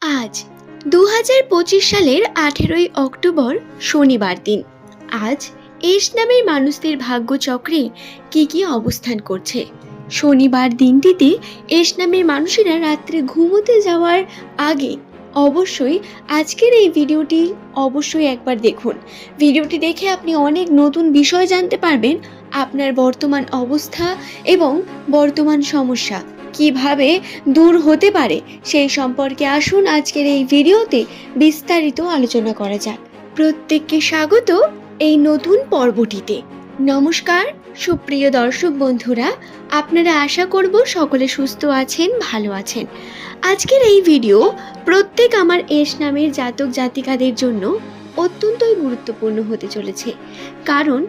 আজ দু হাজার পঁচিশ সালের আঠেরোই অক্টোবর শনিবার দিন। আজ এস নামের মানুষদের ভাগ্যচক্রে কি কি অবস্থান করছে? শনিবার দিনটিতে এস নামের মানুষেরা রাত্রে ঘুমোতে যাওয়ার আগে অবশ্যই আজকের এই ভিডিওটি অবশ্যই একবার দেখুন। ভিডিওটি দেখে আপনি অনেক নতুন বিষয় জানতে পারবেন আপনার বর্তমান অবস্থা এবং বর্তমান সমস্যা। কীভাবে দূর হতে পারে সেই সম্পর্কে আসুন আজকের এই ভিডিওতে বিস্তারিত আলোচনা করা যাক। প্রত্যেককে স্বাগত এই নতুন পর্বটিতে। নমস্কার, সুপ্রিয় দর্শক বন্ধুরা, আপনারা আশা করব সকলে সুস্থ আছেন, ভালো আছেন। আজকের এই ভিডিও প্রত্যেক আমার এস নামের জাতক জাতিকাদের জন্য অত্যন্তই গুরুত্বপূর্ণ হতে চলেছে। কারণ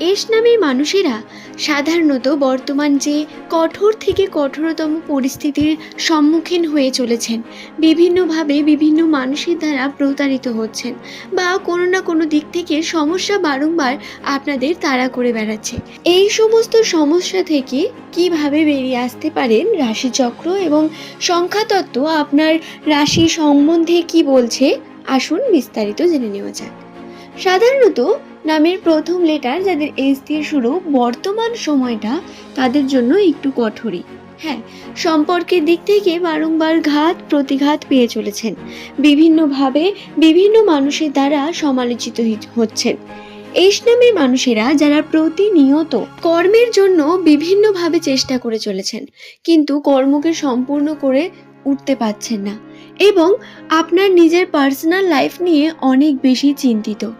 এস নামের মানুষেরা সাধারণত বর্তমান যে কঠোর থেকে কঠোরতম পরিস্থিতির সম্মুখীন হয়ে চলেছেন, বিভিন্নভাবে বিভিন্ন মানুষের দ্বারা প্রতারিত হচ্ছেন বা কোনো না কোনো দিক থেকে সমস্যা বারংবার আপনাদের তাড়া করে বেড়াচ্ছে। এই সমস্ত সমস্যা থেকে কীভাবে বেরিয়ে আসতে পারেন রাশিচক্র এবং সংখ্যাতত্ত্ব আপনার রাশি সম্বন্ধে কি বলছে? আসুন বিস্তারিত জেনে নেওয়া যাক। সাধারণত নামের প্রথম লেটার যাদের এস দিয়ে শুরু, বর্তমান সময়টা তাদের জন্য একটু কঠোরই। হ্যাঁ সম্পর্কের দিক থেকে বারংবার ঘাত, প্রতিঘাত পেয়ে চলেছেন। বিভিন্নভাবে বিভিন্ন মানুষের দ্বারা সমালোচিত হচ্ছেন। এস নামের মানুষেরা যারা প্রতিনিয়ত কর্মের জন্য বিভিন্নভাবে চেষ্টা করে চলেছেন, কিন্তু কর্মকে সম্পূর্ণ করে উঠতে পারছেন না। এবং আপনার নিজের পার্সোনাল লাইফ নিয়ে অনেক বেশি চিন্তিত।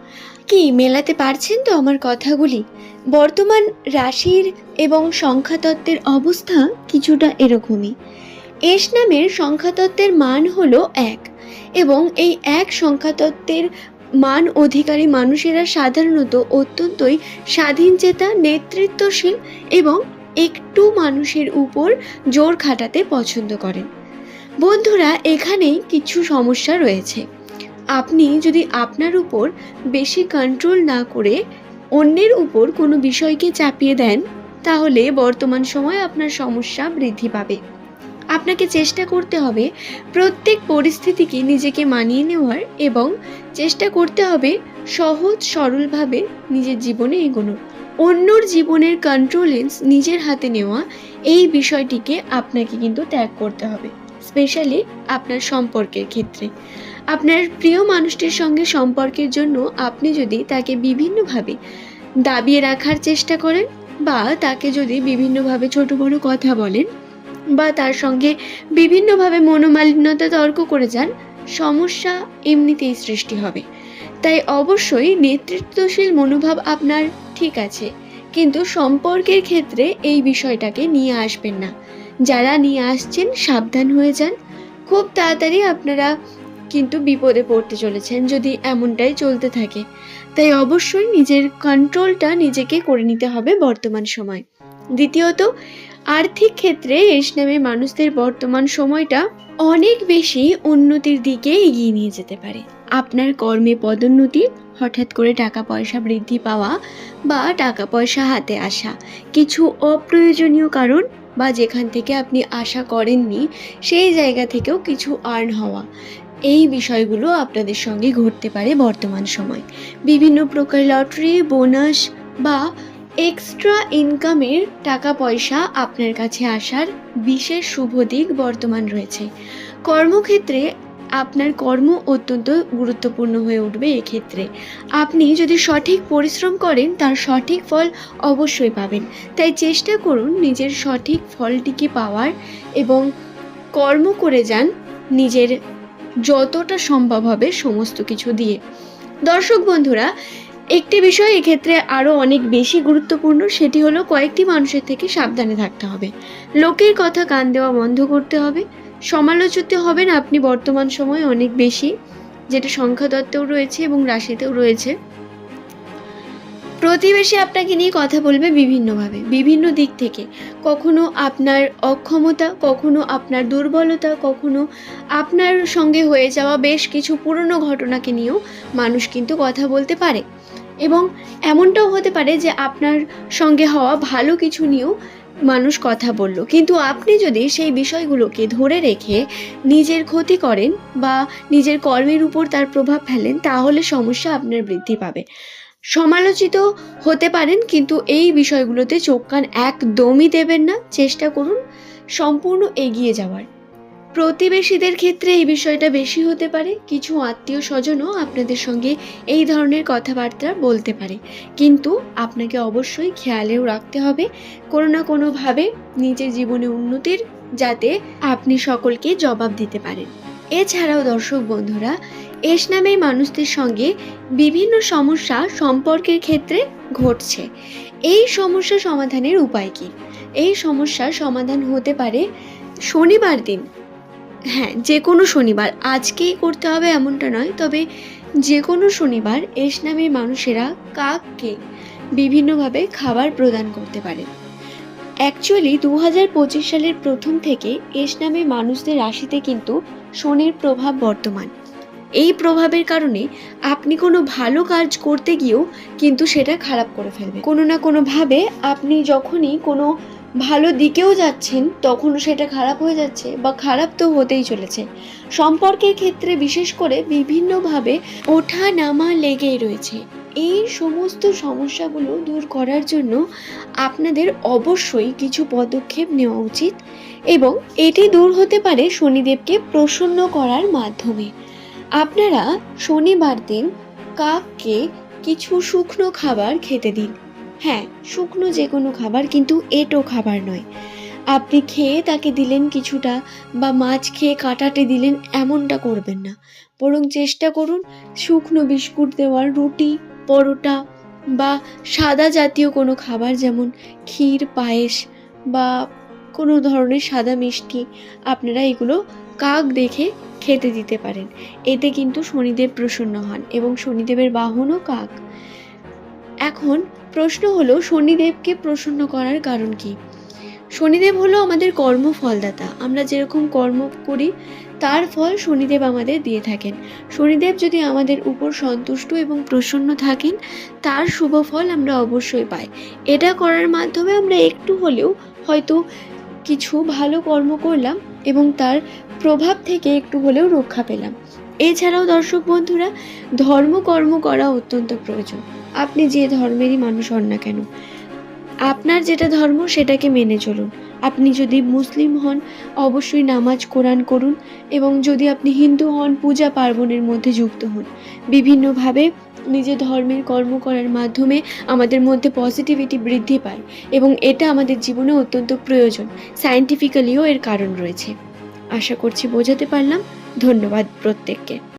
কি, মেলাতে পারছেন তো আমার কথাগুলি? বর্তমান রাশির এবং সংখ্যাতত্ত্বের অবস্থা কিছুটা এরকমই। এস নামের সংখ্যাতত্ত্বের মান হলো এক এবং এই এক সংখ্যাতত্ত্বের মান অধিকারী মানুষেরা সাধারণত অত্যন্তই স্বাধীনচেতা নেতৃত্বশীল এবং একটু মানুষের উপর জোর খাটাতে পছন্দ করেন। বন্ধুরা, এখানেই কিছু সমস্যা রয়েছে। আপনি যদি আপনার উপর বেশি কন্ট্রোল না করে অন্যের উপর কোনো বিষয়কে চাপিয়ে দেন, তাহলে বর্তমান সময় আপনার সমস্যা বৃদ্ধি পাবে। আপনাকে চেষ্টা করতে হবে প্রত্যেক পরিস্থিতিকে নিজেকে মানিয়ে নেওয়ার এবং চেষ্টা করতে হবে সহজ, সরলভাবে নিজের জীবনে এগোনোর অন্যর জীবনের কন্ট্রোলেন্স নিজের হাতে নেওয়া, এই বিষয়টিকে আপনাকে কিন্তু ত্যাগ করতে হবে। স্পেশালি আপনার সম্পর্কের ক্ষেত্রে। আপনার প্রিয় মানুষটির সঙ্গে সম্পর্কের জন্য আপনি যদি তাকে বিভিন্নভাবে দাবিয়ে রাখার চেষ্টা করেন বা তাকে যদি বিভিন্নভাবে ছোট বড় কথা বলেন বা তার সঙ্গে বিভিন্নভাবে মনোমালিন্যতা তর্ক করে যান, সমস্যা এমনিতেই সৃষ্টি হবে। তাই অবশ্যই নেতৃত্বশীল মনোভাব আপনার ঠিক আছে, কিন্তু সম্পর্কের ক্ষেত্রে এই বিষয়টাকে নিয়ে আসবেন না। যারা নিয়ে আসছেন, সাবধান হয়ে যান। খুব তাড়াতাড়ি আপনারা কিন্তু বিপদে পড়তে চলেছেন যদি এমনটাই চলতে থাকে। তাই অবশ্যই নিজের কন্ট্রোলটা নিজেকে করে নিতে হবে বর্তমান সময়। দ্বিতীয়ত, আর্থিক ক্ষেত্রে এস নামে মানুষদের বর্তমান সময়টা অনেক বেশি উন্নতির দিকে এগিয়ে নিয়ে যেতে পারে। আপনার কর্মে পদোন্নতি, হঠাৎ করে টাকা পয়সা বৃদ্ধি পাওয়া বা টাকা পয়সা হাতে আসা, কিছু অপ্রয়োজনীয় কারণ বা যেখান থেকে আপনি আশা করেননি, সেই জায়গা থেকেও কিছু আর্ন হওয়া। এই বিষয়গুলো আপনাদের সঙ্গে ঘটতে পারে বর্তমান সময়। বিভিন্ন প্রকার লটারি, বোনাস বা এক্সট্রা ইনকামের টাকা পয়সা আপনার কাছে আসার বিশেষ শুভ দিক বর্তমান রয়েছে। কর্মক্ষেত্রে আপনার কর্ম অত্যন্ত গুরুত্বপূর্ণ হয়ে উঠবে এক্ষেত্রে। আপনি যদি সঠিক পরিশ্রম করেন, তার সঠিক ফল অবশ্যই পাবেন। তাই চেষ্টা করুন নিজের সঠিক ফলটিকে পাওয়ার এবং কর্ম করে যান নিজের যতটা সম্ভব হবে সমস্ত কিছু দিয়ে। দর্শক বন্ধুরা, একটি বিষয় এক্ষেত্রে আরও অনেক বেশি গুরুত্বপূর্ণ, সেটি হলো কয়েকটি মানুষের থেকে সাবধানে থাকতে হবে। লোকের কথা কান দেওয়া বন্ধ করতে হবে। সমালোচিত হবেন আপনি বর্তমান সময়ে অনেক বেশি, যেটা সংখ্যাতত্ত্বেও রয়েছে এবং রাশিতেও রয়েছে। প্রতিবেশী আপনাকে নিয়ে কথা বলবে বিভিন্নভাবে, বিভিন্ন দিক থেকে। কখনো আপনার অক্ষমতা, কখনো আপনার দুর্বলতা, কখনো আপনার সঙ্গে হয়ে যাওয়া বেশ কিছু পুরনো ঘটনাকে নিয়েও মানুষ কিন্তু কথা বলতে পারে। এবং এমনটাও হতে পারে যে আপনার সঙ্গে হওয়া ভালো কিছু নিয়েও মানুষ কথা বলল। কিন্তু আপনি যদি সেই বিষয়গুলোকে ধরে রেখে নিজের ক্ষতি করেন বা নিজের কর্মের উপর তার প্রভাব ফেলেন, তাহলে সমস্যা আপনার বৃদ্ধি পাবে। সমালোচিত হতে পারেন, কিন্তু এই বিষয়গুলোতে চোখ কান একদমই দেবেন না। চেষ্টা করুন সম্পূর্ণ এগিয়ে যাওয়ার। প্রতিবেশীদের ক্ষেত্রে এই বিষয়টা বেশি হতে পারে। কিছু আত্মীয় স্বজনও আপনাদের সঙ্গে এই ধরনের কথাবার্তা বলতে পারে। কিন্তু আপনাকে অবশ্যই খেয়ালেও রাখতে হবে, কোনো না কোনোভাবে নিজের জীবনে উন্নতির যাতে আপনি সকলকে জবাব দিতে পারেন। এছাড়াও দর্শক বন্ধুরা, এস নামের মানুষদের সঙ্গে বিভিন্ন সমস্যা সম্পর্কের ক্ষেত্রে ঘটছে। এই সমস্যা সমাধানের উপায় কী? এই সমস্যার সমাধান হতে পারে শনিবার দিন। হ্যাঁ যে কোনো শনিবার। আজকেই করতে হবে এমনটা নয়, তবে যে কোনো শনিবার এস নামের মানুষেরা কাককে বিভিন্নভাবে খাবার প্রদান করতে পারে। অ্যাকচুয়ালি দু হাজার পঁচিশ সালের প্রথম থেকে এস নামের মানুষদের রাশিতে কিন্তু শনির প্রভাব বর্তমান। এই প্রভাবের কারণে আপনি কোনো ভালো কাজ করতে গিয়েও কিন্তু সেটা খারাপ করে ফেলবে। কোনো না কোনোভাবে আপনি যখনই কোনো ভালো দিকেও যাচ্ছেন, তখনও সেটা খারাপ হয়ে যাচ্ছে বা খারাপ তো হতেই চলেছে। সম্পর্কের ক্ষেত্রে বিশেষ করে বিভিন্নভাবে ওঠা নামা লেগেই রয়েছে। এই সমস্ত সমস্যাগুলো দূর করার জন্য আপনাদের অবশ্যই কিছু পদক্ষেপ নেওয়া উচিত এবং এটি দূর হতে পারে শনিদেবকে প্রসন্ন করার মাধ্যমে। আপনারা শনিবার দিন কাককে কিছু শুকনো খাবার খেতে দিন। হ্যাঁ শুকনো যে কোনো খাবার কিন্তু এটো খাবার নয়। আপনি খেয়ে তাকে দিলেন কিছুটা বা মাছ খেয়ে কাটাটে দিলেন এমনটা করবেন না। বরং চেষ্টা করুন শুকনো বিস্কুট দেওয়ার, রুটি, পরোটা বা সাদা জাতীয় কোনো খাবার যেমন ক্ষীর, পায়েস বা কোনো ধরনের সাদা মিষ্টি, আপনারা এগুলো কাক দেখে খেতে দিতে পারেন। এতে কিন্তু শনিদেব প্রসন্ন হন এবং শনিদেবের বাহনও কাক। এখন প্রশ্ন হলো, শনিদেবকে প্রসন্ন করার কারণ কি? শনিদেব হলো আমাদের কর্মফলদাতা। আমরা যেরকম কর্ম করি, তার ফল শনিদেব আমাদের দিয়ে থাকেন। শনিদেব যদি আমাদের উপর সন্তুষ্ট এবং প্রসন্ন থাকেন, তার শুভ ফল আমরা অবশ্যই পাই। এটা করার মাধ্যমে আমরা একটু হলেও হয়তো কিছু ভালো কর্ম করলাম এবং তার প্রভাব থেকে একটু হলেও রক্ষা পেলাম। এছাড়াও দর্শক বন্ধুরা ধর্মকর্ম করা অত্যন্ত প্রয়োজন। আপনি যে ধর্মেরই মানুষ হন না কেন? আপনার যেটা ধর্ম, সেটাকে মেনে চলুন। আপনি যদি মুসলিম হন, অবশ্যই নামাজ কোরআন করুন এবং যদি আপনি হিন্দু হন, পূজা পার্বণের মধ্যে যুক্ত হন। বিভিন্নভাবে নিজের ধর্মের কর্ম করার মাধ্যমে আমাদের মধ্যে পজিটিভিটি বৃদ্ধি পায় এবং এটা আমাদের জীবনে অত্যন্ত প্রয়োজন। সায়েন্টিফিক্যালিও এর কারণ রয়েছে। আশা করছি বোঝাতে পারলাম। ধন্যবাদ প্রত্যেককে।